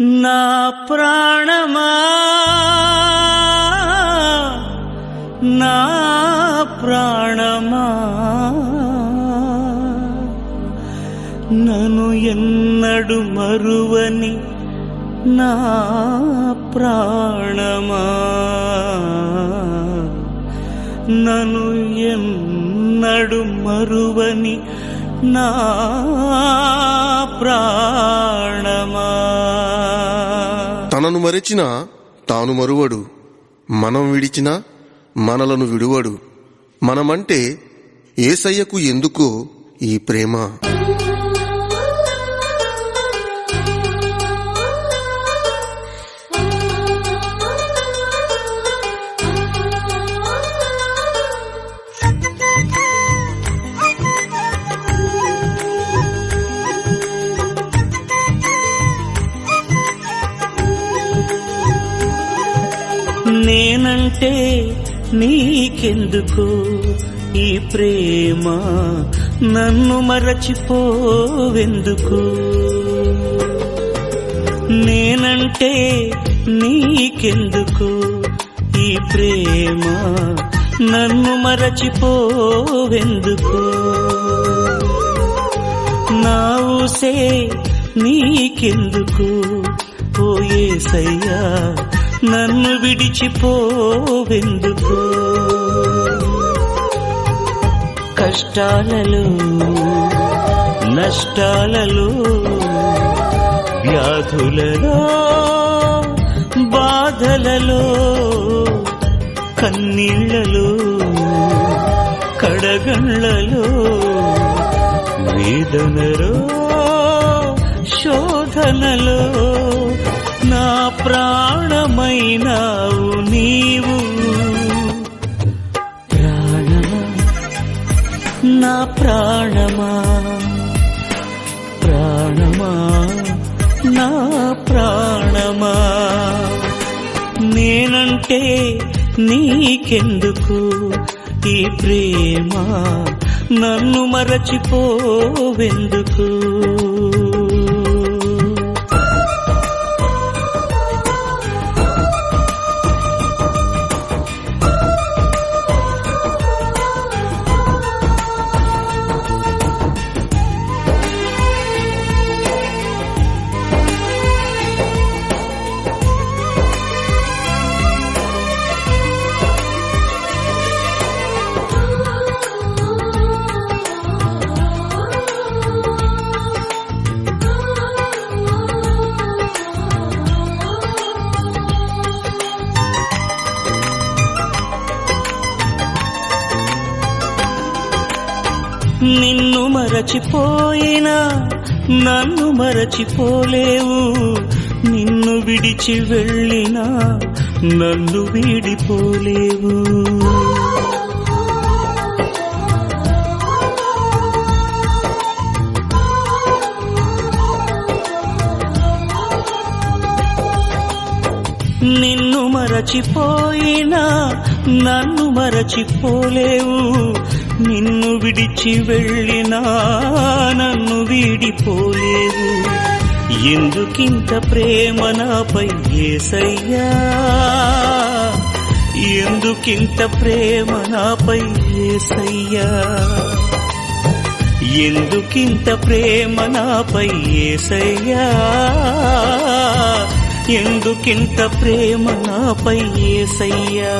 నా ప్రాణమా? నా ప్రాణమా? నను ఎన్నడు మరువని నా ప్రాణమా? నను ఎన్నడు మరువని నా ప్రా తనను మరిచిన తాను మరువడు. మనం విడిచిన మనలను విడువడు. మనమంటే ఏసయ్యకు ఎందుకో ఈ ప్రేమ? నేనంటే నీకెందుకు ఈ ప్రేమ? నన్ను మరచిపోవెందుకు? నేనంటే నీకెందుకు ఈ ప్రేమ? నన్ను మరచిపోవెందుకు? నా ఊసే నీకెందుకు? ఓ ఏసయ్యా నన్ను విడిచిపోవెందుకు? కష్టాలలో నష్టాలలో వ్యాధులలో బాధలలో కన్నీళ్ళలో కడగండ్లలో వేదనలో నావు నీవు. ప్రాణమా? నా ప్రాణమా? ప్రాణమా? నా ప్రాణమా? నేనంటే నీకెందుకు ఈ ప్రేమ? నన్ను మరచిపోవెందుకు? నిన్ను మరచిపోయినా నన్ను మరచిపోలేవు. నిన్ను విడిచి వెళ్ళినా నన్ను వీడిపోలేవు. నిన్ను మరచిపోయినా నన్ను మరచిపోలేవు. నిన్ను విడిచి వెళ్ళినా నన్ను వీడిపోలేవు ఎందుకింత ప్రేమ నాపై ఏసయ్యా? ఎందుకింత ప్రేమ నాపై ఏసయ్యా? ఎందుకింత ప్రేమ నాపై ఏసయ్యా? ఎందుకింత ప్రేమ నాపై ఏసయ్యా?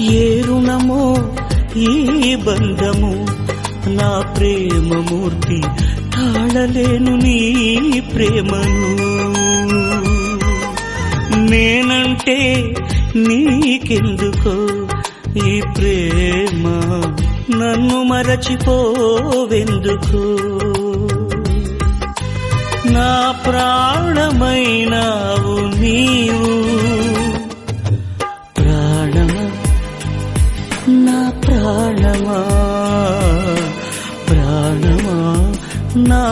ఏ రుణమో ఈ బంధము నా ప్రేమమూర్తి తాళలేను నీ ప్రేమను. నేనంటే నీకెందుకో ఈ ప్రేమ? నన్ను మరచిపోవెందుకు? నా ప్రా ప్రాణమా నా